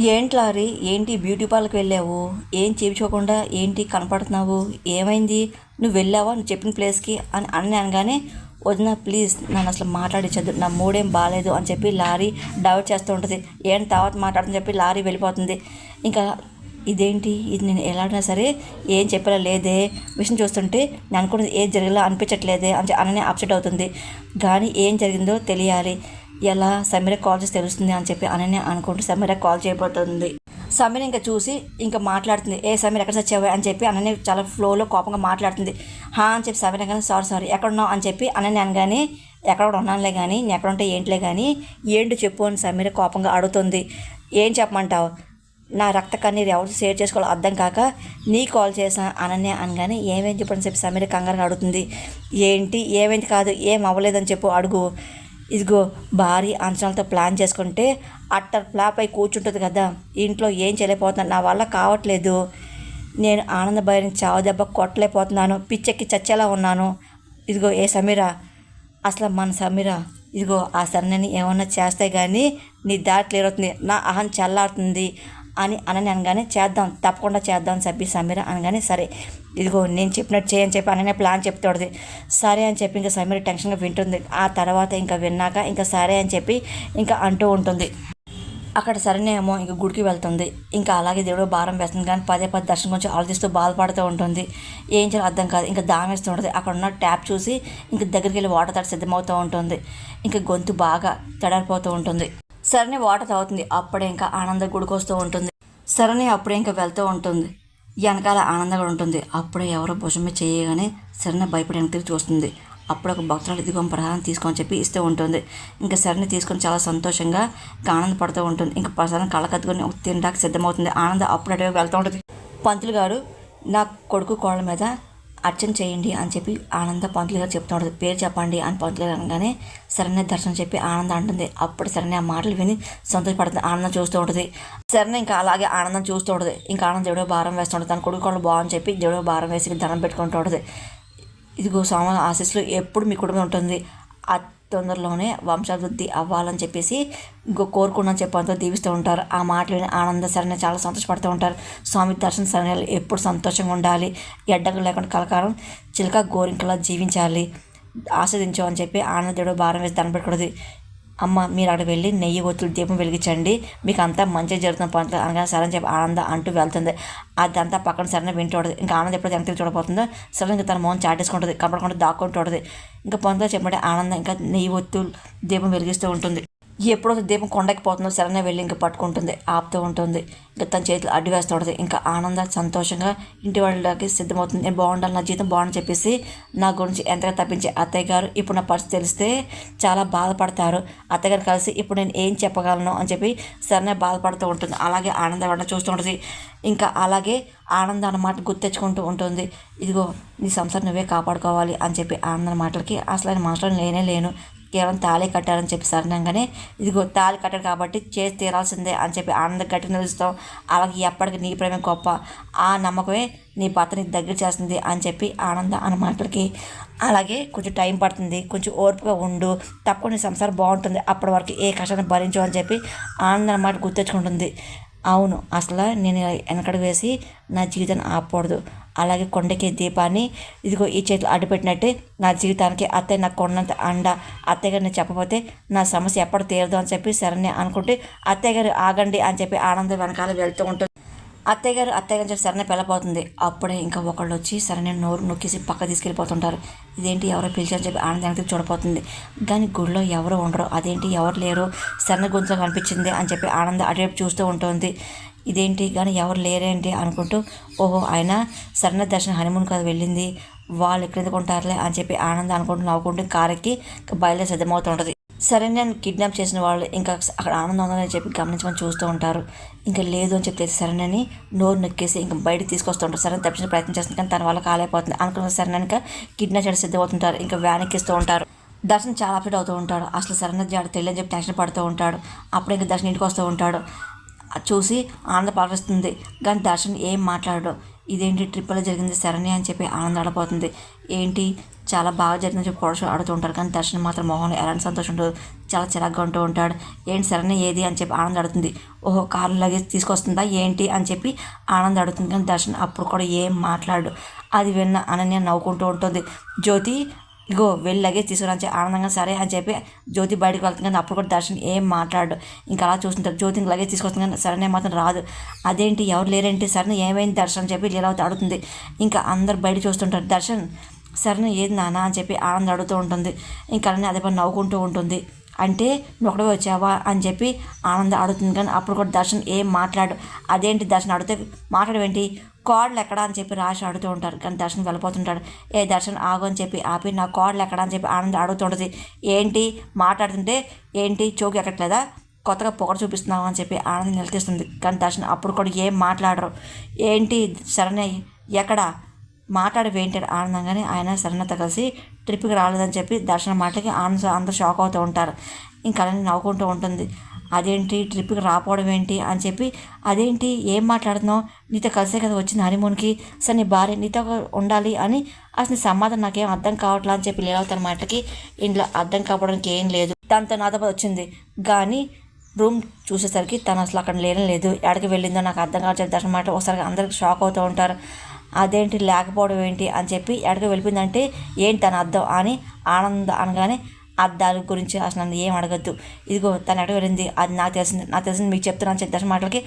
ఏంటి లారీ ఏంటి బ్యూటీ పార్లర్కి వెళ్ళావు? ఏం చేయించుకోకుండా ఏంటి కనపడుతున్నావు? ఏమైంది? నువ్వు వెళ్ళావా? నువ్వు చెప్పిన ప్లేస్కి? అని అని అనగానే వదిన ప్లీజ్ నన్ను అసలు మాట్లాడించద్దు నా మూడేం బాగాలేదు అని చెప్పి లారీ డౌట్ చేస్తూ ఉంటుంది. ఏంటి తర్వాత మాట్లాడని చెప్పి లారీ వెళ్ళిపోతుంది. ఇంకా ఇదేంటి? ఇది నేను ఎలాడినా సరే ఏం చెప్పేలా లేదే. విషయం చూస్తుంటే నేను అనుకున్నది ఏం జరిగేలా అనిపించట్లేదే అని అననే అప్సెట్ అవుతుంది. కానీ ఏం జరిగిందో తెలియాలి. ఎలా సమీర కాల్ చేసి తెలుస్తుంది అని చెప్పి అననే అనుకుంటూ సమీర కాల్ చేయబోతుంది. సమీర ఇంకా చూసి ఇంకా మాట్లాడుతుంది. ఏ సమీర ఎక్కడ సచ్చావా? అని చెప్పి అననే చాలా ఫ్లోలో కోపంగా మాట్లాడుతుంది. హా అని చెప్పి సమీర కానీ సారీ సారీ ఎక్కడ ఉన్నావు అని చెప్పి అనని అనగానే ఎక్కడ ఉన్నానులే కానీ నేను ఎక్కడ ఉంటే ఏంటిలే కానీ ఏంటి చెప్పు అని సమీర కోపంగా అడుగుతుంది. ఏం చెప్పమంటావు? నా రక్త కన్నీరు ఎవరు షేర్ చేసుకోవాలో అర్థం కాక నీ కాల్ చేసాను అనన్య అనగానే ఏమైంది చెప్పని చెప్పి సమీర కంగారు అడుగుతుంది. ఏంటి? ఏమైంది కాదు ఏం అవ్వలేదని చెప్పు అడుగు. ఇదిగో భారీ అంచనాలతో ప్లాన్ చేసుకుంటే అట్టర్ ఫ్లాప్ అయి కూర్చుంటుంది కదా. ఇంట్లో ఏం చేయలేకపోతున్నాను నా వల్ల కావట్లేదు. నేను ఆనంద భైరిని చావు దెబ్బ కొట్టలేకపోతున్నాను పిచ్చెక్కి చచ్చేలా ఉన్నాను. ఇదిగో ఏ సమీరా? అసలు మన సమీర? ఇదిగో ఆ సన్నని ఏమన్నా చేస్తే కానీ నీ దారి క్లియర్ అవుతుంది నా అహం చల్లారుతుంది అని అనని అనగానే చేద్దాం తప్పకుండా చేద్దాం సభ్య సమీర అనగానే సరే. ఇదిగో నేను చెప్పినట్టు చేయని చెప్పి అననే ప్లాన్ చెప్తాడుది. సరే అని చెప్పి ఇంకా సమీర టెన్షన్గా వింటుంది. ఆ తర్వాత ఇంకా విన్నాక ఇంకా సరే అని చెప్పి ఇంకా అంటూ ఉంటుంది. అక్కడ సరేనేమో ఇంక గుడికి వెళ్తుంది. ఇంకా అలాగే దేవుడు భారం వేస్తుంది కానీ పదే పదే దర్శనం గురించి ఆలోచిస్తూ బాధపడుతూ ఉంటుంది. ఏం చేయాలో అర్థం కాదు. ఇంకా దామేస్తూ ఉంటుంది. అక్కడ ఉన్న ట్యాప్ చూసి ఇంక దగ్గరికి వెళ్ళి వాటర్ తాడి సిద్ధమవుతూ ఉంటుంది. ఇంకా గొంతు బాగా తడారిపోతూ ఉంటుంది. సరేనే వాటర్ తాగుతుంది. అప్పుడే ఇంకా ఆనంద గుడికి వస్తూ ఉంటుంది. సరేనే అప్పుడే ఇంకా వెళ్తూ ఉంటుంది. వెనకాల ఆనందంగా ఉంటుంది. అప్పుడే ఎవరో భుజమే చేయగానే సరైన భయపడి వెనక తిరిగి చూస్తుంది అప్పుడు ఒక భక్తురాలు ఇదిగో ప్రసాదం తీసుకొని చెప్పి ఇస్తూ ఉంటుంది. ఇంకా సరిని తీసుకొని చాలా సంతోషంగా ఇంకా ఆనందపడుతూ ఉంటుంది. ఇంకా ప్రసాదం కళ్ళకత్తుకొని తినడానికి సిద్ధమవుతుంది. ఆనంద అప్పుడు అటువైపు వెళ్తూ ఉంటుంది. పంతులు గారు నా కొడుకు కోళ్ళ మీద అర్చన చేయండి అని చెప్పి ఆనంద పంతులు గారు చెప్తూ ఉంటుంది పేరు చెప్పండి అని పంతులు గారు అనగానే సరైన దర్శనం చెప్పి ఆనందం అంటుంది. అప్పుడు సరైన ఆ మాటలు విని సంతోషపడుతుంది. ఆనందం చూస్తూ ఉంటుంది. సరైన ఇంకా అలాగే ఆనందం చూస్తూ ఉంటుంది. ఇంకా ఆనందం దేవుడో భారం వేస్తుంటుంది. తన కొడుకు వాళ్ళు బాగుంది చెప్పి దేవుడో భారం వేసి ధనం పెట్టుకుంటూ ఉంటుంది. ఇదిగో స్వామి ఆశీస్సులు ఎప్పుడు మీ కుటుంబం ఉంటుంది. తొందరలోనే వంశాభివృద్ధి అవ్వాలని చెప్పేసి ఇంకో కోరుకున్నాను చెప్పంతో దీవిస్తూ ఉంటారు. ఆ మాటలు విని ఆనంద సరైన చాలా సంతోషపడుతూ ఉంటారు. స్వామి దర్శన సరైన ఎప్పుడు సంతోషంగా ఉండాలి. ఎడ్డగం లేకుండా కలకాలం చిలక గోరింకలా జీవించాలి. ఆస్వాదించు అని చెప్పి ఆనందుడు భారం వేసి దండ పెట్టకూడదు అమ్మ మీరు అక్కడ వెళ్ళి నెయ్యి ఒత్తులు దీపం వెలిగించండి. మీకు అంతా మంచిగా జరుగుతున్న పంట. అనగా సరే అని చెప్పి ఆనంద అంటూ వెళ్తుంది. అదంతా పక్కన సరైన వింటూడదు ఇంకా ఆనందం ఎప్పుడు వెనక్కి చూడబోతుందో సరే ఇంకా తన మోహన్ చాటేసుకుంటుంది కనపడకుండా దాక్కుంటుంటుంది ఇంకా పొందుగా చెప్పండి ఆనందం ఇంకా నెయ్యి ఒత్తులు దీపం వెలిగిస్తూ ఉంటుంది. ఎప్పుడో దీపం కొండకిపోతుందో సరైన వెళ్ళి ఇంకా పట్టుకుంటుంది ఆపుతూ ఉంటుంది. ఇంకా తన చేతులు అడ్డు వేస్తూ ఉంటుంది. ఇంకా ఆనంద సంతోషంగా ఇంటి వాళ్ళకి సిద్ధమవుతుంది. నేను బాగుండాలి నా జీవితం బాగుండని చెప్పేసి నా గురించి ఎంతగా తప్పించే అత్తయ్య గారు ఇప్పుడు నా పరిస్థితి తెలిస్తే చాలా బాధపడతారు. అత్తయ్య గారు కలిసి ఇప్పుడు నేను ఏం చెప్పగలను అని చెప్పి సరైన బాధపడుతూ ఉంటుంది. అలాగే ఆనందపడ చూస్తూ ఉంటుంది. ఇంకా అలాగే ఆనంద అన్నమాట గుర్తెచ్చుకుంటూ ఉంటుంది. ఇదిగో నీ సంసారం నువ్వే కాపాడుకోవాలి అని చెప్పి ఆనంద మాటలకి అసలు ఆయన మనసులో లేనే లేను. కేవలం తాళి కట్టారని చెప్పి సరణంగానే ఇదిగో తాళి కట్టారు కాబట్టి చేసి తీరాల్సిందే అని చెప్పి ఆనంద గట్టి నిలుస్తాం. అలాగే ఎప్పటికీ నీ ప్రేమ గొప్ప. ఆ నమ్మకమే నీ భర్తని దగ్గర చేస్తుంది అని చెప్పి ఆనంద అన్న మాటలకి. అలాగే కొంచెం టైం పడుతుంది. కొంచెం ఓర్పుగా ఉండు. తప్పకుండా నీ సంసారం బాగుంటుంది. అప్పటి వరకు ఏ కష్టాన్ని భరించు అని చెప్పి ఆనంద అన్నమాట గుర్తెచ్చుకుంటుంది అవును అసలు నేను వెనకడ వేసి నా జీవితాన్ని ఆపకూడదు. అలాగే కొండకి దీపాన్ని ఇదిగో ఈ చేతులు అడ్డుపెట్టినట్టే నా జీవితానికి అత్తయ్య నాకు కొండంత అండ. అత్తయ్య గారిని చెప్పకపోతే నా సమస్య ఎప్పుడు తీరదు అని చెప్పి సరే అనుకుంటే అత్తయ్య గారు ఆగండి అని చెప్పి ఆనందం వెనకాల వెళ్తూ ఉంటుంది. అత్తయ్య గారు అత్తయ్య గారు చెప్పి సరైన పిల్లపోతుంది అప్పుడే ఇంకా ఒకళ్ళు వచ్చి సరైన నోరు నొక్కేసి పక్క తీసుకెళ్ళిపోతుంటారు. ఇదేంటి ఎవరో పిలిచారని చెప్పి ఆనందానికి చూడపోతుంది. కానీ గుడిలో ఎవరు ఉండరు. అదేంటి ఎవరు లేరు? సరైన గొంతులో కనిపించింది అని చెప్పి ఆనందం అటువైపు చూస్తూ ఉంటుంది. ఇదేంటి? కానీ ఎవరు లేరేంటి? అనుకుంటూ ఓహో ఆయన సరైన దర్శనం హనుమూన్ కదా వెళ్ళింది. వాళ్ళు ఎక్కడ కొంటారులే అని చెప్పి ఆనందం అనుకుంటూ నవ్వుకుంటూ కారెక్కి బయలుదేరి సిద్ధమవుతుంటుంది. సరే నేను కిడ్నాప్ చేసిన వాళ్ళు ఇంకా అక్కడ ఆనందం ఉందని చెప్పి గమనించమని చూస్తూ ఉంటారు. ఇంకా లేదు అని చెప్పేసి సరేనని నోరు నొక్కేసి ఇంకా బయట తీసుకొస్తూ ఉంటారు. సరే తప్పించిన ప్రయత్నం చేస్తుంది కానీ తన వల్ల కాలేకపోతుంది. అనుకున్న సరే ఇంకా కిడ్నాప్ చేయడం సిద్ధమవుతుంటారు. ఇంకా వ్యాన్ ఎక్కిస్తూ ఉంటారు. దర్శనం చాలా అప్డేట్ అవుతూ ఉంటాడు. అసలు సరైన జాడ తెలియని చెప్పి టెన్షన్ పడుతూ ఉంటాడు. అప్పుడు ఇంకా దర్శన్ ఇంటికి వస్తూ ఉంటాడు. చూసి ఆనంద పలవరిస్తుంది కానీ దర్శన్ ఏం మాట్లాడడు. ఇదేంటి ట్రిప్లో జరిగింది సరణి అని చెప్పి ఆనందపడిపోతుంది ఏంటి? చాలా బాగా జరిగిందని చెప్పి కూడా ఆడుతూ ఉంటారు. కానీ దర్శన్ మాత్రం మొహంలో ఎలాంటి సంతోషం ఉండదు. చాలా చిరాగ్గా ఉంటూ ఉంటాడు. ఏంటి సరైన ఏది? అని చెప్పి ఆనంద్ అడుగుతుంది. ఓహో కారు లగేజ్ తీసుకొస్తుందా? ఏంటి? అని చెప్పి ఆనంద్ అడుగుతుంది. కానీ దర్శన్ అప్పుడు కూడా ఏం మాట్లాడు అది విన్న అనన్య నవ్వుకుంటూ ఉంటుంది. జ్యోతి ఇగో వెళ్ళి లగేజ్ తీసుకురాని చెప్పి ఆనందంగా సరే అని చెప్పి జ్యోతి బయటకు వెళ్తుంది. కానీ అప్పుడు కూడా దర్శన్ ఏం మాట్లాడు ఇంకా అలా చూస్తుంటారు జ్యోతి లగేజ్ తీసుకొస్తుంది. కానీ సరైన మాత్రం రాదు. అదేంటి? ఎవరు లేరేంటి? సరే ఏమైంది దర్శన్ అని చెప్పి లీలావతి అడుగుతుంది. ఇంకా అందరు బయట చూస్తుంటారు. దర్శన్ సరే ఏది నానా అని చెప్పి ఆనంద్ అడుగుతూ ఉంటుంది. ఇంకా అలానే అదే పని నవ్వుకుంటూ ఉంటుంది. అంటే నువ్వు ఒకటే వచ్చావా? అని చెప్పి ఆనంద్ అడుగుతుంది. కానీ అప్పుడు కూడా దర్శన్ ఏం మాట్లాడు అదేంటి దర్శన్ అడిగితే మాట్లాడవేంటి? కోడలు ఎక్కడా? అని చెప్పి రాసి అడుగుతూ ఉంటారు కానీ దర్శన్ వెళ్ళిపోతుంటాడు. ఏ దర్శన్ ఆగు అని చెప్పి ఆపి నా కోడలు ఎక్కడా? అని చెప్పి ఆనంద్ అడుగుతుంటుంది ఏంటి? మాట్లాడుతుంటే ఏంటి? చోకు ఎక్కట్లేదా? కొత్తగా పొగడ చూపిస్తున్నావు? అని చెప్పి ఆనంద్ నిలదీస్తుంది. కానీ దర్శన్ అప్పుడు కూడా ఏం మాట్లాడరు. ఏంటి? సరే ఎక్కడ? మాట్లాడవేంటి ఆనందంగానే ఆయన సరణత కలిసి ట్రిప్కి రాలేదని చెప్పి దర్శన మాటలకి ఆనంద అందరూ షాక్ అవుతూ ఉంటారు. ఇంకా అలానే నవ్వుకుంటూ ఉంటుంది. అదేంటి? ట్రిప్కి రాపోవడం ఏంటి? అని చెప్పి అదేంటి? ఏం మాట్లాడుతున్నావు? నీతో కలిసే కదా వచ్చింది హనీమూన్కి. సరే నీ భార్య నీతో ఉండాలి అని అసలు సమాధానం నాకేం అర్థం కావట్లా అని చెప్పి లేవుతారు మాటకి ఇంట్లో అర్థం కావడానికి ఏం లేదు. దాంతో నాతో వచ్చింది. కానీ రూమ్ చూసేసరికి తను అసలు అక్కడ లేనే లేదు. ఎక్కడికి వెళ్ళిందో నాకు అర్థం కావట్లేదు దర్శనం మాట ఒకసారి అందరికి షాక్ అవుతూ ఉంటారు. అదేంటి లేకపోవడం ఏంటి అని చెప్పి ఎక్కడికి వెళ్ళిపోయిందంటే ఏంటి తన అర్థం అని ఆనంద అనగానే అద్దాల గురించి అసలు నన్ను ఏం అడగద్దు. ఇదిగో తను ఎక్కడ వెళ్ళింది అది నాకు తెలిసింది నాకు తెలిసింది మీకు చెప్తున్నాను చెప్పి దర్శన మాటలకి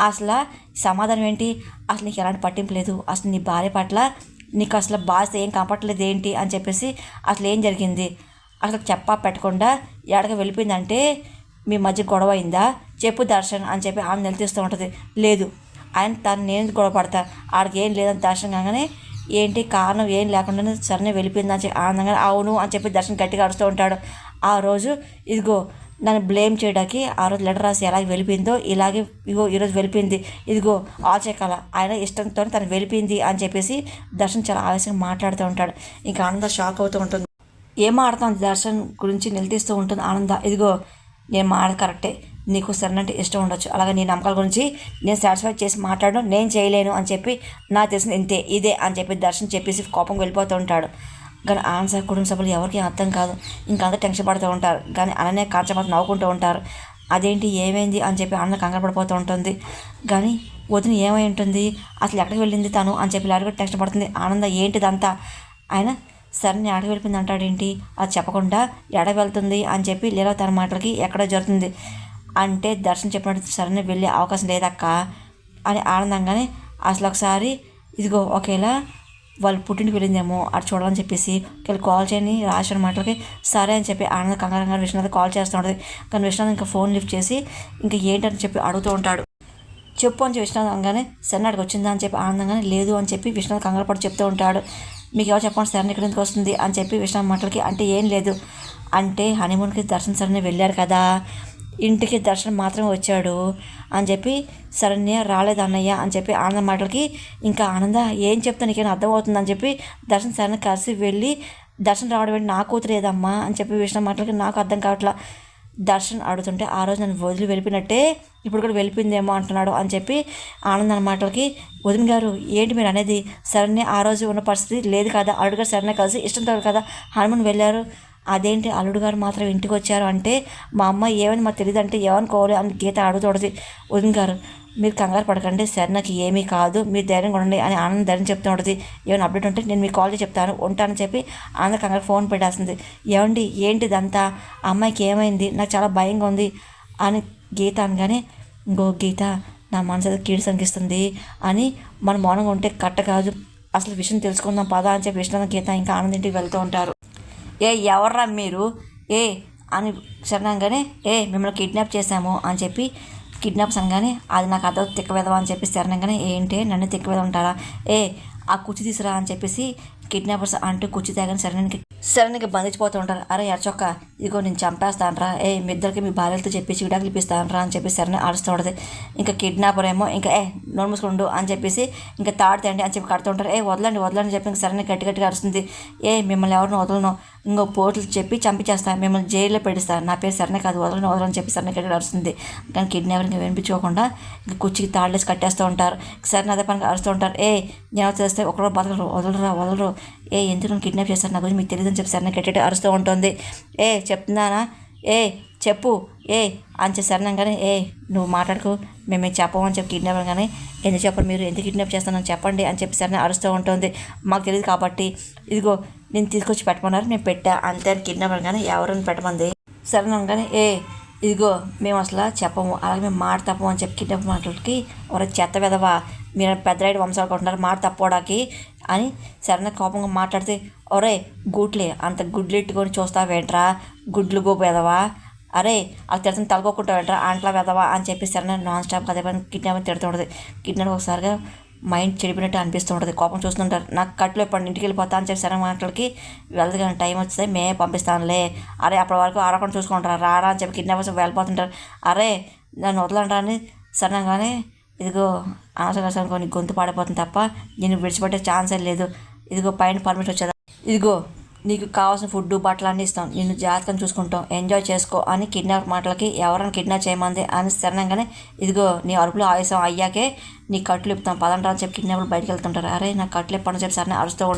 అసలు సమాధానం ఏంటి? అసలు నీకు ఎలాంటి పట్టింపు లేదు అసలు నీ భార్య పట్ల నీకు అసలు బాధ్యత ఏం కంపట్లేదు ఏంటి అని చెప్పేసి అసలు ఏం జరిగింది? అసలు చెప్పా పెట్టకుండా ఎక్కడికి వెళ్ళిపోయిందంటే మీ మధ్య గొడవ అయిందా? చెప్పు దర్శన్ అని చెప్పి ఆమె నిలదీస్తూ ఉంటుంది. లేదు ఆయన తను నేను గొడవ పడతా. ఆడికి ఏం లేదని దర్శనం కాగానే ఏంటి కారణం ఏం లేకుండా సరే వెళ్ళిపోయిందని చెప్పి ఆనందంగా అవును అని చెప్పి దర్శనం గట్టిగా అడుస్తూ ఉంటాడు. ఆ రోజు ఇదిగో నన్ను బ్లేమ్ చేయడానికి ఆ రోజు లెటర్ రాసి ఎలాగ వెళ్ళిపోయిందో ఇలాగే ఇగో ఈరోజు వెళ్ళిపోయింది. ఇదిగో ఆచకాల ఆయన ఇష్టంతో తను వెళ్ళిపోయింది అని చెప్పేసి దర్శన్ చాలా ఆవేశంగా మాట్లాడుతూ ఉంటాడు. ఇంకా ఆనంద షాక్ అవుతూ ఉంటుంది. ఏం ఆడతాం దర్శన్ గురించి నిలదీస్తూ ఉంటుంది ఆనంద. ఇదిగో నేను మాట కరెక్టే. నీకు సరైన ఇష్టం ఉండొచ్చు. అలాగే నీ నమ్మకాల గురించి నేను సాటిస్ఫై చేసి మాట్లాడడం నేను చేయలేను అని చెప్పి నాకు తెలిసిన ఇంతే ఇదే అని చెప్పి దర్శనం చెప్పేసి కోపం వెళ్ళిపోతూ ఉంటాడు. కానీ ఆన్సర్ కుటుంబ సభ్యులు ఎవరికి అర్థం కాదు. ఇంకా అంతా టెన్షన్ పడుతూ ఉంటారు. కానీ అలానే కాచపాత నవ్వుకుంటూ ఉంటారు. అదేంటి ఏమైంది అని చెప్పి అన్న కంగారు పడిపోతూ ఉంటుంది. కానీ వదిన ఏమై ఉంటుంది? అసలు ఎక్కడికి వెళ్ళింది తను అని చెప్పి లారీ కూడా టెన్షన్ పడుతుంది. ఆనంద ఏంటిదంతా? ఆయన సరే నేను ఎడకి వెళ్ళిపోయింది అంటాడేంటి అది చెప్పకుండా ఎడ వెళ్తుంది అని చెప్పి లేదా తన మాటలకి ఎక్కడ జరుగుతుంది. అంటే దర్శనం చెప్పినట్టు సరైన వెళ్ళే అవకాశం లేదక్క అని ఆనందంగానే అసలు ఒకసారి ఇదిగో ఒకేలా వాళ్ళు పుట్టింటికి వెళ్ళిందేమో అటు చూడాలని చెప్పేసి ఒకవేళ కాల్ చేయని రాసిన మాటలకి సరే అని చెప్పి ఆనంద కంగారంగా విశ్వనాథ్ కాల్ చేస్తూ ఉంటుంది. కానీ విశ్వనాథ్ ఇంకా ఫోన్ లిఫ్ట్ చేసి ఇంకా ఏంటని చెప్పి అడుగుతూ ఉంటాడు. చెప్పు అని చెప్పి విశ్వనాథ్ అనగానే సరే వచ్చిందా అని చెప్పి ఆనందంగానే లేదు అని చెప్పి విశ్వనాథ్ కంగారు పడి చెప్తూ ఉంటాడు. మీకు ఎవరు చెప్పండి సరే ఇక్కడ ఎందుకు వస్తుంది అని చెప్పి విశ్వనాథ్ మాటలకి అంటే ఏం లేదు. అంటే హనీమూన్కి దర్శనం సరైన వెళ్ళారు కదా. ఇంటికి దర్శనం మాత్రమే వచ్చాడు అని చెప్పి సరణ్య రాలేదు అన్నయ్య అని చెప్పి ఆనంద మాటలకి ఇంకా ఆనంద ఏం చెప్తా నీకేం అర్థమవుతుంది అని చెప్పి దర్శనం సరైన కలిసి వెళ్ళి దర్శనం రావడం ఏంటి? నా కూతురేదమ్మా అని చెప్పి విష్ణు మాటలకి నాకు అర్థం కావట్లా దర్శన్ అడుగుతుంటే ఆ రోజు నన్ను వదిలి వెళ్ళిపోయినట్టే ఇప్పుడు కూడా వెళ్ళిపోయిందేమో అంటున్నాడు అని చెప్పి ఆనంద్ మాటలకి వదిన గారు ఏంటి మీరు అనేది? సరణ్య ఆ రోజు ఉన్న పరిస్థితి లేదు కదా? అడుగు సరే కలిసి ఇష్టంతో కదా హనుమాన్ వెళ్ళారు? అదేంటి అల్లుడు గారు మాత్రం ఇంటికి వచ్చారు అంటే మా అమ్మ ఏమని మాకు తెలియదు అంటే ఏమనుకోవాలి అని గీత అడుగుతూడది వదిన గారు మీరు కంగారు పడకండి సరే నాకు ఏమీ కాదు మీరు ధైర్యంగా ఉండండి అని ఆనంద్ ధైర్యం చెప్తూ ఉంటుంది. ఏమైనా అప్డేట్ ఉంటే నేను మీకు కాల్ చేసి చెప్తాను ఉంటానని చెప్పి ఆనంద్ కంగారు ఫోన్ పెట్టేస్తుంది. ఏమండి ఏంటి ఇదంతా? అమ్మాయికి ఏమైంది? నాకు చాలా భయంగా ఉంది అని గీత అనగానే ఇంకో గీత నా మనసు అయితే కీడు సంకిస్తుంది అని మనం మౌనంగా ఉంటే కట్ట కాదు అసలు విషయం తెలుసుకుందాం పదా అని చెప్పి విష్ణు గీత ఇంకా ఆనందింటికి వెళ్తూ ఉంటారు. ఏ ఎవర్రా మీరు? ఏ అని సరణంగానే ఏ మిమ్మల్ని కిడ్నాప్ చేశాము అని చెప్పి కిడ్నాప్స్ అనగానే అది నాకు అదో తిక్కవేదవా అని చెప్పి శరణంగానే ఏంటి నన్ను తిక్కవేద ఉంటారా ఏ ఆ కుర్చీ తీసురా అని చెప్పేసి కిడ్నాపర్స్ అంటూ కుర్చీ తాగని శరణానికి శరణ్కి బంధించిపోతూ ఉంటారు. అరే ఎర్చొక్క ఇదిగో నేను చంపేస్తానరా. ఏ మీ ఇద్దరికి మీ భార్యలతో చెప్పేసి విడాకులు ఇప్పిస్తానరా అని చెప్పి శరణ్ అరుస్తూ ఉంటుంది. ఇంకా కిడ్నాపర్ ఏమో ఇంకా ఏ నోరు మూసుకుండు అని చెప్పేసి ఇంకా తాడుతండి అని చెప్పి కడుతుంటారు ఏ వదలండి వదలండి చెప్పి ఇంకా శరణ్ గట్టి గట్టిగా అరుస్తుంది. ఏ మిమ్మల్ని ఎవరిని వదలను? ఇంకో పోట్లు చెప్పి చంపించేస్తాను మిమ్మల్ని జైల్లో పెడిస్తాను నా పేరు సరైన కాదు వదలని వదలని చెప్పి సరైన గట్టిగా అరుస్తుంది. కానీ కిడ్నాపర్ ఇంకా వినిపించుకోకుండా ఇంకా కుర్చీకి తాళ్ళేసి కట్టేస్తూ ఉంటారు. సరైన అదే పనికి అరుస్తూ ఉంటారు. ఏ నేను చేస్తే ఒకరు బతకరు. వదలరా వదలరు. ఏ ఎందుకు కిడ్నాప్ చేస్తారు? నా గురించి మీకు తెలియదు అని చెప్పి సరైన గట్టి అరుస్తూ ఉంటుంది. ఏ చెప్తున్నానా? ఏ చెప్పు. ఏ అని చెప్పి కానీ ఏ నువ్వు మాట్లాడుకు. మేము మీకు చెప్పమని చెప్పి కిడ్నాప్ కానీ ఎందుకు చెప్పండి మీరు ఎందుకు కిడ్నాప్ చేస్తానని చెప్పండి అని చెప్పి సరైన అరుస్తూ ఉంటుంది. మాకు తెలియదు కాబట్టి ఇదిగో నేను తీసుకొచ్చి పెట్టమన్నారు నేను పెట్టా. అంతే అని కిడ్నాప్ కానీ ఎవరిని పెట్టమంది? సరే కానీ ఏ ఇదిగో మేము అసలు చెప్పము. అలాగే మేము మాట తప్పము అని చెప్పి కిడ్నాప్ మాటలకి ఒక చెత్త విధవా మీరు పెద్ద వంశాలు కొంటున్నారు మాట తప్పడానికి అని సరైన కోపంగా మాట్లాడితే ఒరే గుడ్లే అంత గుడ్లు ఎట్టుకొని చూస్తావేంట్రా గుడ్లు గోపు వెదవా అరే అది తిడుతుంది వెళ్ళరా అంట్లా వెదవా అని చెప్పి సరైన నాన్ స్టాప్ అదే పని కిడ్నాప్ తిడుతూ కిడ్నాప్ ఒకసారిగా మైండ్ చెడిపోయినట్టు అనిపిస్తూ ఉంటుంది. కోపం చూస్తుంటారు. నాకు కట్లు ఎప్పుడు ఇంటికి వెళ్ళిపోతా అని చెప్పి సరైన మాటలకి వెళ్ళదు కానీ టైం వస్తే మేమే పంపిస్తానులే. అరే అప్పటి వరకు ఆడకుండా చూసుకుంటారా? రారా అని చెప్పి కిడ్నాపర్స్ వెళ్ళిపోతుంటారు. అరే నన్ను వదలంటారని అని సడన్గానే ఇదిగో అనవసరం కొన్ని గొంతు పాడిపోతుంది తప్ప నేను విడిచిపెట్టే ఛాన్సే లేదు. ఇదిగో పైన పర్మిషన్ వచ్చేదా? ఇదిగో నీకు కావాల్సిన ఫుడ్ బట్టలు అన్నీ ఇస్తాం. నిన్ను జాగ్రత్తగా చూసుకుంటాం. ఎంజాయ్ చేసుకో అని కిడ్నాప్ మాటలకి ఎవరైనా కిడ్నాప్ చేయమంది అని స్థిరంగానే ఇదిగో నీ అరుపులో ఆవేశం అయ్యాకే నీ కట్లు ఇప్పుతాం పదండ్రా అని చెప్పి కిడ్నాప్లు బయటకు వెళ్తుంటారు. అరే నా కట్లు ఇప్పని చెప్పి సరే అరుస్తూ